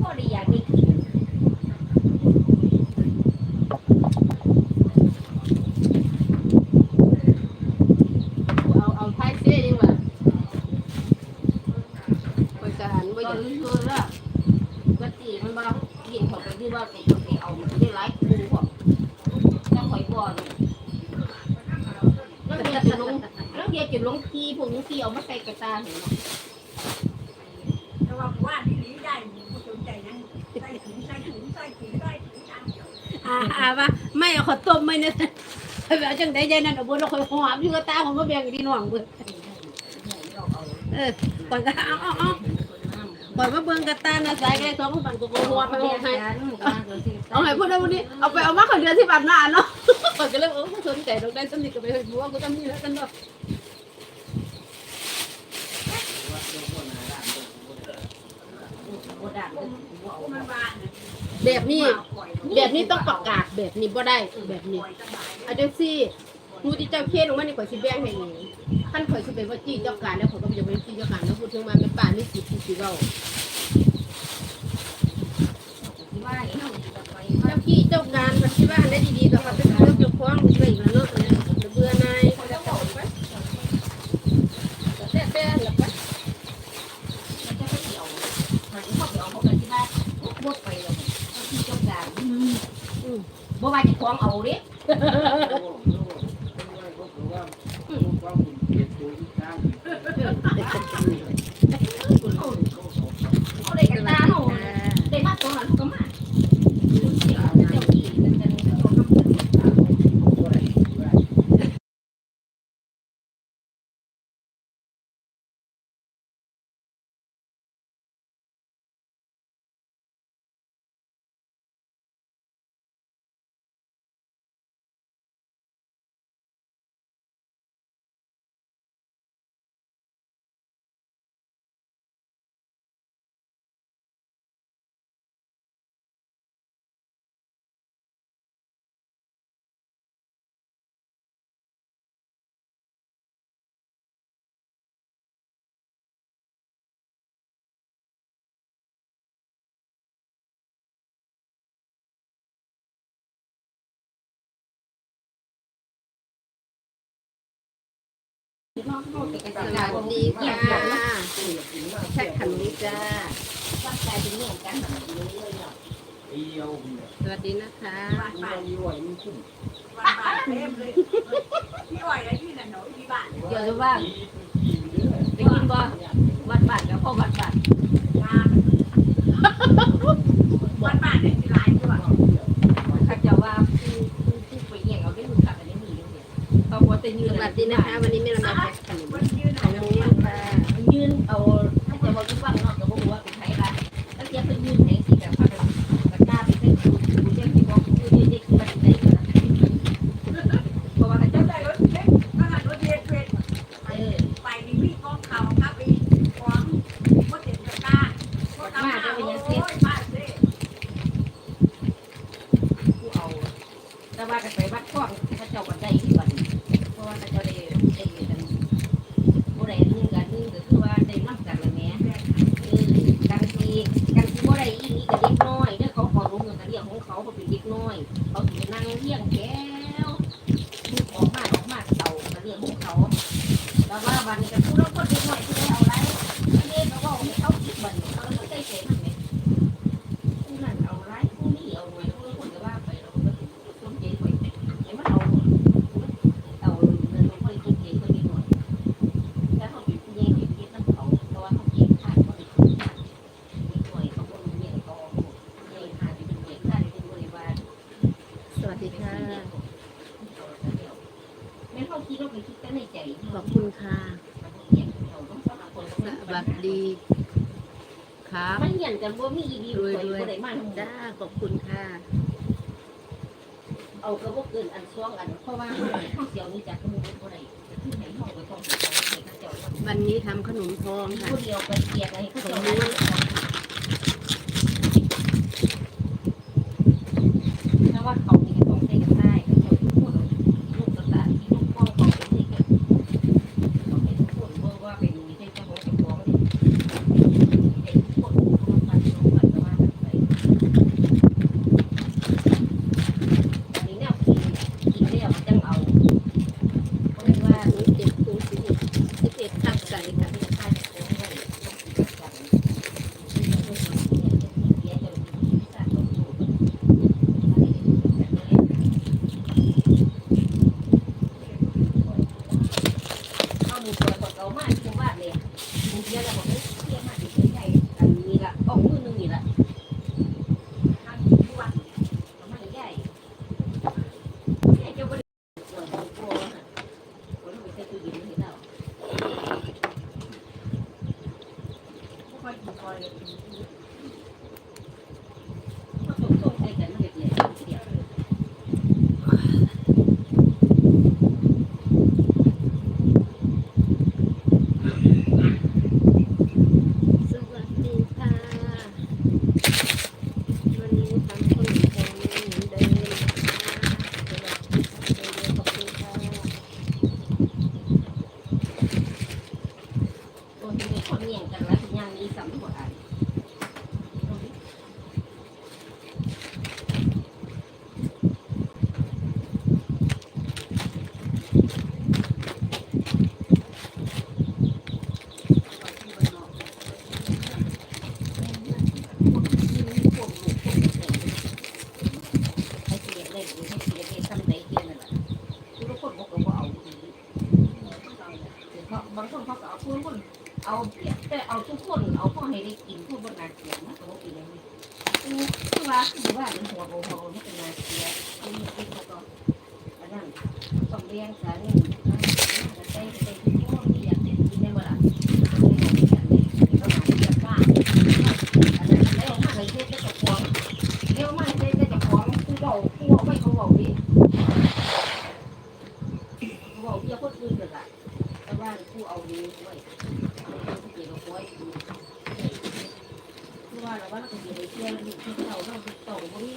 พ่อได้อยากได้กิน เอาเอาไทยเสียดีกว่าบริการบ ก็ ริการ คือละปกติมันบ่กินเขาไปที่ว่าไปไปเอามันได้หลายคู่พวกถ้าข่อยบ่เนี่ยแล้วเดี๋ยวจะลงแล้วเดี๋ยวจะลงทีพวกนี้ที่เอามาใส่กระตาเห็นเนาะ แต่ว่าว่าที่นี้ได้ผู้สนใจนั้นใส่ถุงใส่ถุงใส่ถุงใส่ถุงตามเดียว อาอาว่าไม่เอาขอต้มไม่เนี่ยแบบจังได้ใจนั่นเอาบนเราคอยหอมอยู่กับตาผมก็แบ่งดีน้องเบิ่งเออก่อนก็เอาเอาเอาก่อนมาเบิ่งกับตานะสายแก็ได้สองคนก็หัวไปหัวให้เอาให้พูดได้วันนี้เอาไปเอามาคนเดียวที่บ้านหน้าเนาะก่อนก็เลยเออสนใจดอกได้สนิทก็ไปบัวกูจำนี่แล้วกันเนาะมันบาน แบบนี้ แบบนี้ต้องประกาศแบบนี้บ่ได้แบบนี้อาจังซี่มูที่เจ้าเขียนออกมานี่ข่อยสิแบ่งให้เองท่านข่อยสิเป็นว่าจี้เจ้าการแล้วข่อยก็บ่อยากเป็นจี้เจ้าการแล้วพูดถึงมาเป็นป่านี่สิที่สิเว้าเจ้าขี้เจ้าการมันที่ว่าอันได้ดีๆก็เขาเป็นเรื่องเจ้าของไปอีกแล้วเนาะเนี่ยเบื่อนายแต่แต่แล้วก็ บ่ ว่าจะคล้องเอาเด้เอาได้กันตาเฮาได้มาตรงนั้นก็มาเจ้าที่กัน น้องเฮาไปกัน สวัสดีค่ะแท็กขันนี้จ้าว่าใจเป็นเรื่องกันแบบนี้เลยเนาะสวัสดีนะคะบ้านบ้านบ้านเต็มเลยพี่อ้อยอะไรที่นั่นหนูที่บ้านเดี๋ยวจะว่าได้ยินบ่วัดบาทกับพ่อวัดบาท บ้านบ้านบ้านเนี่ยที่หลายตัว เขาจะว่าผู้ผู้ผู้ไปเยี่ยงเอาได้มือขับอันนี้มีอยู่เนี่ยเขาบอกจะยื ส น วัสดีนะคะ วันนี้แม่เรามาแท็กขันนี้ มันยืน ของ เอา น้อง เงิ เลี้ย น งค่ะ ยืนเอาถ้าจะบอกทุกวันเนาะก็บอกว่าเป็นไทยละแล้วเทียบเป็นยืนแทงสีแบบพักกันกันหน้าไปเป็นผู้ผู้เจ้าที่บอกผู้เด็กที่มันใจกันเพราะว่าเขา เจ้า เจ้า ได้รถเล็กขนาดรถเย็นเวท เออ ไปนี่วิ่งกองเขาครับไปของมดเด็ดกล้าโอ้ยบ้านเซ่ ผู้เอา แต่ว่ากันไปวัดข้องเขาเจ้าก็ได้ที่วันเพราะว่าเขาเจ้าได้ได้กันผู้ใดนึงกันนึงก็คือว่าได้นับกันละแม่เออกันทีกันทีก็ได้อีนี่ก็เด็กน้อยเด้อเขาขอรู้เงินกันเรื่องของเขาเขาเป็นเด็กน้อย เขาถึงนั่งเลี้ยงแก้วลูกออกมาออกมาเต่ากันเรื่องของเขาแต่ว่าวันนี้กันผู้รับคนเด็กน้อยผู้ใดเอาไรอันนี้เขาบอกให้เขาคิดบันเขาไม่ได้เสียมันไหมผู้นั้นเอาไรผู้นี้เอาไว้แล้วคนก็ว่าไปเราก็ต้นเจ๊ไปไอ้มันเอาเอาเงินไปต้นเจ๊คนนี้หน่อยแล้วเขาเป็นผู้ใหญ่เป็นเจ๊ตั้งเขาเพราะว่าเขาเจ๊ขาดเขาเป็นผู้ขาดเด็กน้อยเขาคนเลี้ยงเขาใหญ่ขาดเป็นเด็กขาดเป็นบริวาร สวัสดีค่ะ แม่เขาคิดเราไปคิดกันในใจ ขอบคุณค่ะ สวัสดีครับ มันเหี ยนกันว่ามีอีดีรวยรวยได้มากจ้าขอบคุณค่ะ เอากระบอกเกินอันช่วงอันเพราะว่าข้าวเสียวนี่จากมือเป็นคนไหนที่ไหนห้องไปต้องไปข้าวเสียววันนี้ทำขนมทองค่ะผู้เดียวกัน probieren, aber หรือให้เสียได้ซ้ำใดเทียนนั่นแหละทุกคนบอกว่าเอาเพราะบางคนเขาก็เอาทุกคนเอาดีแต่เอาทุกคนเอาพ่อให้ได้กินทุกคนนาเสียนะตัวกินองคือว่าคือว่าเป็นหัวโบหัวไม่เป็นนาเสียกินกินแล้วก็อันนั้นต้องเลี้ยงสารนี่นใจใจทุกคนที่อยากกินได้เมื่อไหร่ก็มาที่จะว่าอันนั้นแล้วมาเลยเจ๊จะฟ้อง เดี๋ยวมาเจ๊จะของผู้เบาผู้เบาไม่เขาเบาดิผู้เบาเยอะคนอื่นเลยอะแต่ว่าผู้เอาดีด้วยเอาเกี่ยวกับไว้คือว่าเราว่าเราจะไปเที่ยวที่เราเราติดต่อวันนี้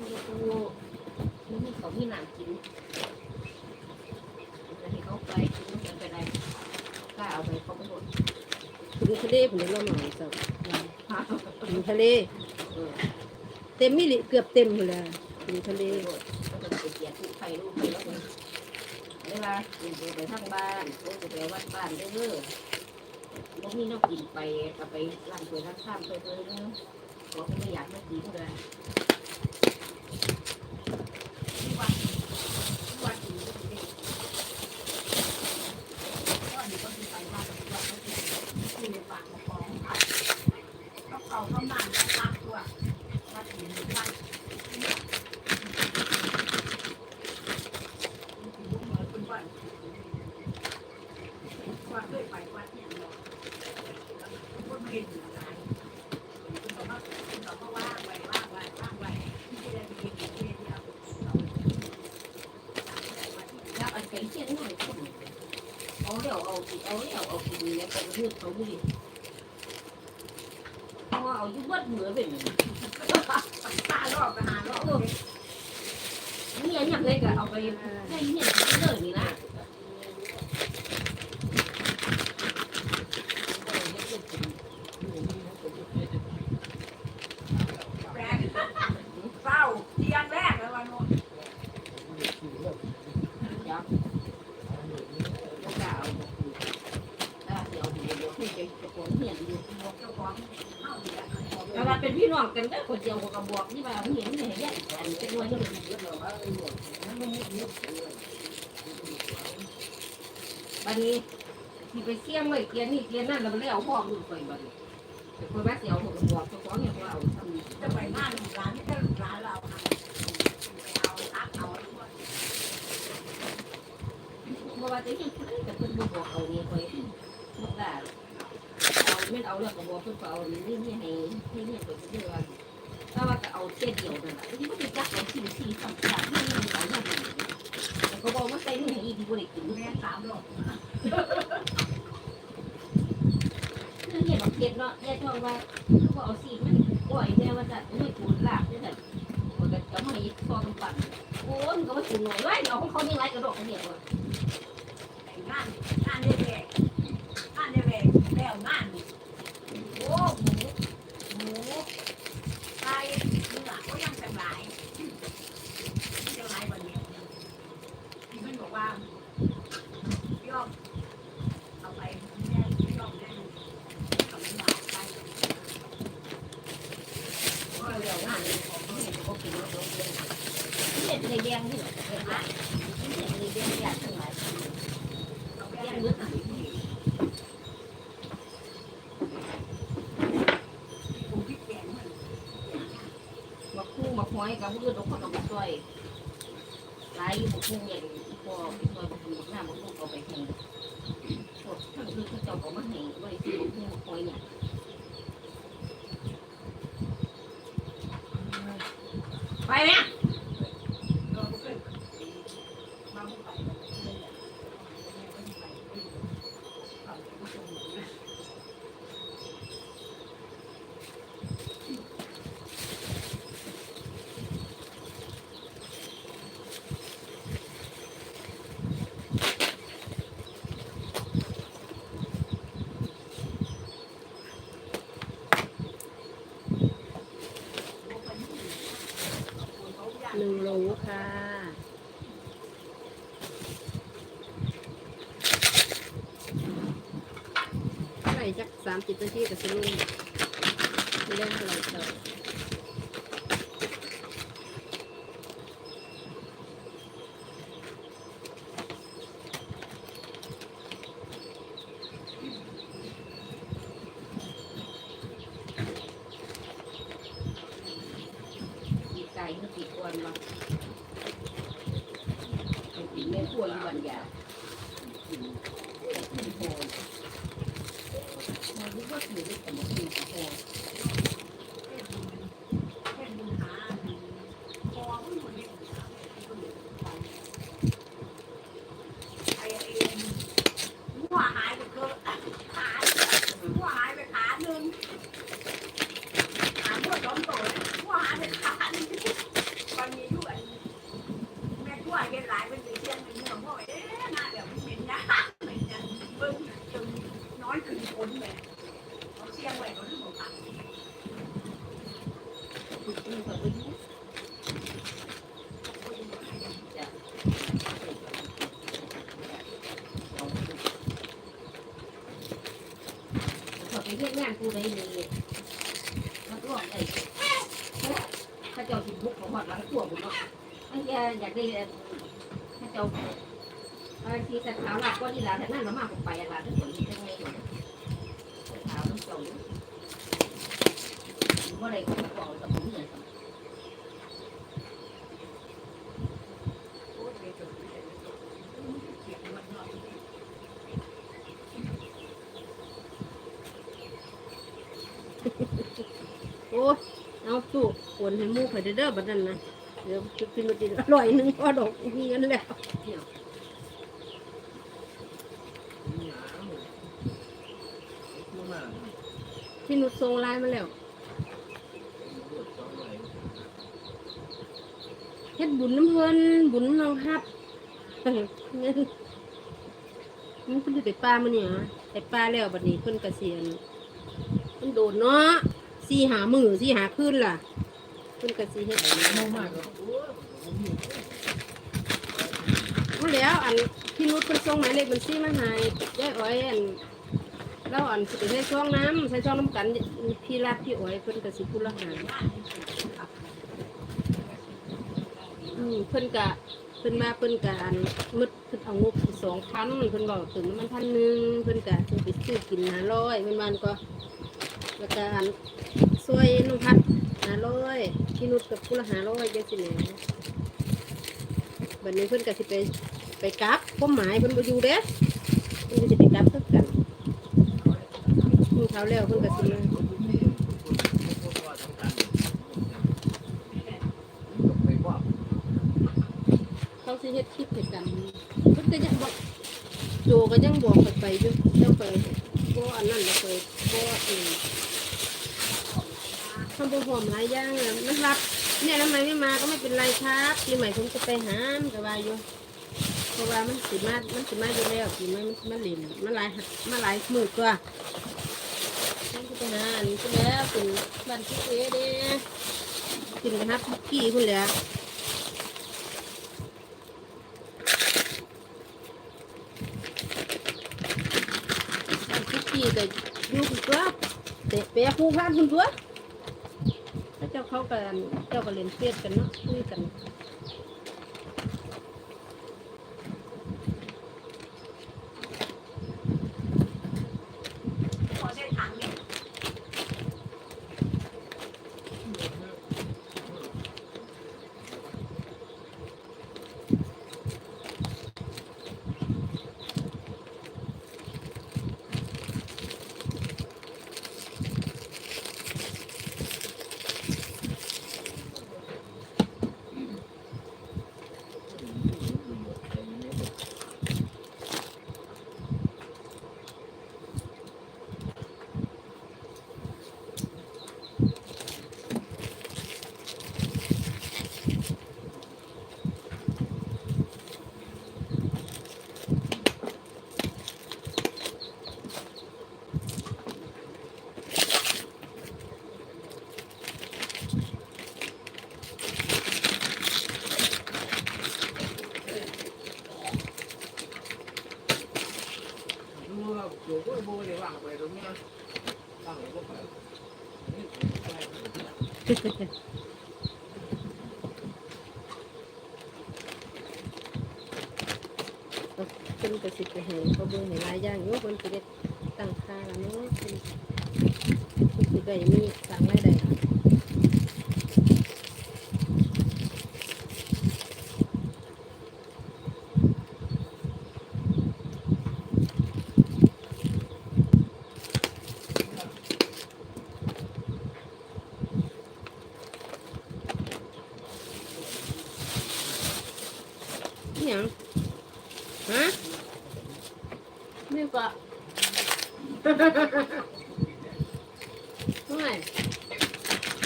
นี่ก็คนนี่ก็ผู้นี่เขามีหนังกินจะให้เขาไปกินมันไปได้กล้าเอาไปเขาไม่หมดถึงทะเลผมเลยละหน่อยสักพาเขาไปถึงทะเลเต็มมิลิเกือบเต็มหมดเลยถึงทะเลก็จะไปเกียรติใครลูกใครแล้วคนเวลาอยู่ไปทางบ้านก็จะไปวัดบ้านเรื่อ ยๆพวกนี้เรากินไปก็ไปร้านสวยร้านข้ามไปเลยเนาะขอไม่อยากไม่กินเลย วันวันอื่นก็ดีก็ดีก็ดีไปว่ากันว่าเขาจะคือปากมาฟ้องเขาเขาเขามันปากตัววัดอื่นวัดวัดด้วยไปวัดเนี่ยเนาะคนเห็นอะไรคุณบอกว่าคุณบอกว่าว่างไว้ว่างไว้ว่างไว้ที่ได้มีที่เดียว แล้วอันไก่เชี่ยนหน่อยคน เอาเดี๋ยวเอาเอาเดี๋ยวเอากินเนี่ยไปยืดเขาดิเพราะว่าเอายุ่งวัดเหมือนเป็นตาลอกไปหาลอกเนี่ยอย่างไรก็เอาไปให้เนี่ยเลยนี่นะ แปลงเฝ้าเตียงแรกเลยวันนู้น ยับก็กล่าวถ้าเดี๋ยวเดี๋ยวเดี๋ยวให้จะฟ้องเหียนอยู่เจ้าของเข้าเตียงแต่ว่าเป็นพี่น้องกันได้คนเดียวกับบอกนี่ว่าเห็นเห็นแยกกันเป็นวันนี้บัดนี้ที่ไปเสี่ยงไว้เกียนนี่เกียนนั่นแล้วมันเลยเอาพ่อลูกไปบัดนี้คนแม่เสียวผมบอกเจ้าของเนี่ยว่าเอาทำจะไปงานร้านที่ถ้าร้านเราไปเอาตักเอาเพราะว่าจะยังแต่เพิ่นบอกเอาเนี่ยไปบอกได้ ไม่เอาแล้วก็บอกเพิ่นเอานี่นี่ให้ให้เนี่ยไปเรื่อยถ้าว่าจะเอาเส้นเดียวนั่นแหละที่มันจะจักเอาสี่สี่สามสามนี่นี่เอาอย่างนี้แต่ก็บอกว่าใส่นี่ให้อีกที่บ่ได้กินแม่สามหลอกคือเห็นบอกเก็บเนาะแย่ท้องว่าคือว่าเอาสีมันปล่อยแน่ว่าจะไม่ปูนลากนี่แต่มันก็จะไมาอีกซองปั่นโอ้ยมันก็มาถึงหน่อยไว้เอาของเขานี่ไรกระโดดเนี่ยว่ะงานงานเด็กงานเด็กแล้วงานโอ้หมูหมูไก่เนื้อก็ยังสบายเจ้าไรวันนี้ที่มันบอกว่าย่อมเอาไปแม่ย่อมแน่ทำหลายไป ก็เดี๋ยวงานเลยของเขาเห็นเขากินแล้วเขาเรียน เห็นในแดงนี่แหละเห็นไหมเห็นในแดงอยากทั้งหลายเราแดแก้งเนื้เนื้ออหนังปูพริกแกงมันมาคู่มาห้อยกับเพื่อนทุกคนเอาไปช่วยไล่บุกคู่เนี่ยพอไปช่วยบุกคู่หน้าบุกคู่เอาไปแข่งสดทั้งจ้าก็มาให้ไว้ที่หัวคอยเนี่ยไปเนี่ย ส่จักสามสิบนาทีกับสลุนไม่ได้อะไรต่อ ปีไก่ก็ปีกวนมาปีแม่กวนวันยา มันรู้ว่าอยู่ด้วยกันมาปีโค หัวหายไปเกินขาหัวหายไปขาหนึ่งขาหัวสองตัวหัวหายไปขาหนึ่งวันนี้ด้วยแม่ทั่วเห็นหลายเป็นสีเทียนเป็นเนื้อพ่อเอ๊ะน่าแบบไม่เป็นนะไม่เป็นเบิ่งจนน้อยขึ้นคนแม่เขาเชียงไว้เขาถึงบอกค่ะ มันก็ไปยุ่งเขาไปเฮ็ดงานกู ได้เลยมันร่วงได้ข้าเจ้าสิบุกของหอดหลังตัวผมเนาะไม่แกอยากได้ข้าเจ้าบางทีแต่ขาวหลักก็ดีละแต่นั่นเรามากกว่าไปอะไรถ้าเกิดยังไงขาวต้องจมว่าอะไรก็จะบอกกับผมเลย โอ้ยเอาสู้โอนให้หมูข่อยเด้อเด้อบัดนั้นนะเดี๋ยวจะกินมากินอร่อยหนึงพอดอกมีเงินแล้วพี่นุชส่งไลน์มาแล้วเฮ็ดบุญน้ำเพิ่นบุญน้องฮับเงินมันเพิ่นอยู่แต่ป่ามื้อนี้ฮะแต่ป่าแล้วบัดนี้เพิ่นเกษียณ มันโดนเนาะสี่หามือสี่หาคืนล่ะเพิ่นก็สิเฮ็ดเอาแล้วอันพี่นุชเพิ่นส่งหมายเลขบัญชีมาให้ยายอ้อยอันเราอันสิใส่ช่องน้ำใส่ช่องน้ำกันพี่รักพี่อ้อยเพิ่นก็สิพูดละหาอืมเพิ่นกะเพิ่นมาเพิ่นกะอันมึดเพิ่นเอางบสองพันเพิ่นบอกถึงน้ำมันพันหนึ่งเพิ่นกะเพิ่นไปซื้อกินห้าร้อยเพิ่นวันก็ แล้วก็ซอยนุ่งพัดหาร้อยพี่นุชกับผู้ละหาร้อยจังสิแหน่บัดนี้เพิ่อนก็สิไปไปกลับความหมายเพิ่อนบ่อยู่เด้เพิ่อนก็สิไปกลับคือกันมึงเขาแล้วเพิ่อนก็สิมาเขาสิเฮ็ดคลิปให้กันเพิ่อนก็ยังบอกโจก็ยังบอกไปไปอยู่เจ้าไป บ่อันนั้นแล้วไปบ่เออทำบ่หอมหลายอย่างอะมันรับ เนี่ยทำไมไม่มาก็ไม่เป็นไรครับปีใหม่ผมจะไปหามันก็ว่าอยู่เพราะว่ามันสิมามันสิมาอยู่แล้วสิมันมันมันหลินมันหลายมันหลายมือตัวมันก็ไปหาอันนี้ก็แล้วเป็นบ้านที่เอ๋เด้กินกันครับกี่คนแหล้วบ้ แต่อยู่คุณตัวเตะเปียคู่พันคุณตัวแล้วเจ้าเขากันเจ้าก็เล่นเฟซกันเนาะคุยกัน พอใช้ถังเนี่ย ครับอยู่ก็บูเลยว่างไปตรงนี้ว่างไปก็ไปนี่ เพิ่นกระสิบกระแหงเขาเบื่อให้หลายอย่างอยู่เพิ่นสิได้ตั้งค่าแล้วเนาะเพิ่นเพิ่นสิได้มีสร้างรายได้ อหยังฮะนี่ก็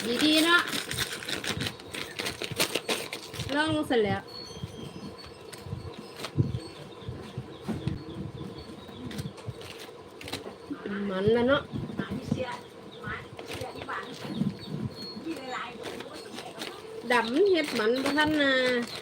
ไม่ดีๆเนาะลองเสร็จแล้ว มันแล้วเนาะหมาที่เสียหมาเสียที่บ้านที่หลายๆตัวก็แก่ก็ดำเฮ็ดมันบ่ทันนาเ